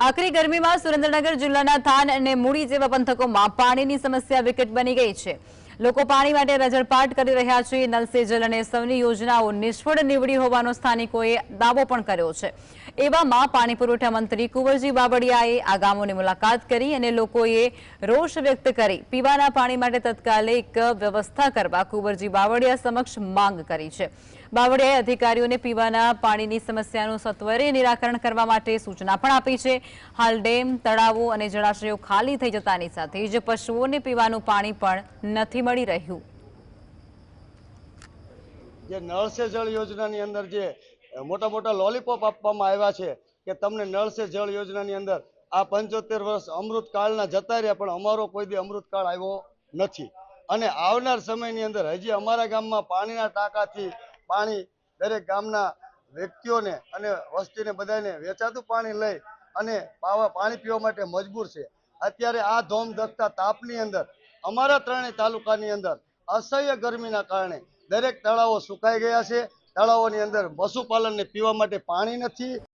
આકરી ગરમીમાં સુરેન્દ્રનગર જિલ્લાના થાન અને મૂડી જેવા પંથકોમાં પાણીની સમસ્યા વિકટ બની ગઈ છે. લોકો પાણી માટે રજળપાટ કરી રહ્યા છે. નલ સે જલ અને સૌની યોજનાઓ નિષ્ફળ નીવડી હોવાનો સ્થાનિકોએ દાવો પણ કર્યો છે. એવામાં પાણી પુરવઠા મંત્રી કુંવરજી બાબડિયાએ આ ગામોની મુલાકાત કરી અને લોકોએ રોષ વ્યક્ત કરી પીવાના પાણી માટે તત્કાલિક વ્યવસ્થા કરવા કુંવરજી બાવળિયા સમક્ષ માંગ કરી છે. બાવળિયાએ અધિકારીઓને પીવાના પાણીની સમસ્યાનું સત્વરે નિરાકરણ કરવા માટે સૂચના પણ આપી છે. હાલ ડેમ, તળાવો અને જળાશયો ખાલી થઈ જતાની સાથે જ પશુઓને પીવાનું પાણી પણ નથી મળી રહ્યું. જે નળ સે જળ યોજનાની અંદર જે મોટા મોટા લોલીપોપ આપવામાં આવ્યા છે કે તમને નળ સે જળ યોજનાની અંદર આ પંચોતેર વર્ષ અમૃતકાળના જતા રહ્યા, પણ અમારો કોઈ દી અમૃતકાળ આવ્યો નથી. અને આવનાર સમયની અંદર હજી અમારા ગામમાં પાણીના ટાંકાથી પાણી દરેક ગામના વ્યક્તિઓને અને વસ્તીને બધાને વેચાતું પાણી લઈ અને પાવા પાણી પીવા માટે મજબૂર છે. અત્યારે આ ધોમ ધકતા તાપની અંદર અમારા ત્રણેય તાલુકાની અંદર અસહ્ય ગરમીના કારણે દરેક તળાવો સુકાઈ ગયા છે. તળાવોની અંદર પશુપાલનને પીવા માટે પાણી નથી.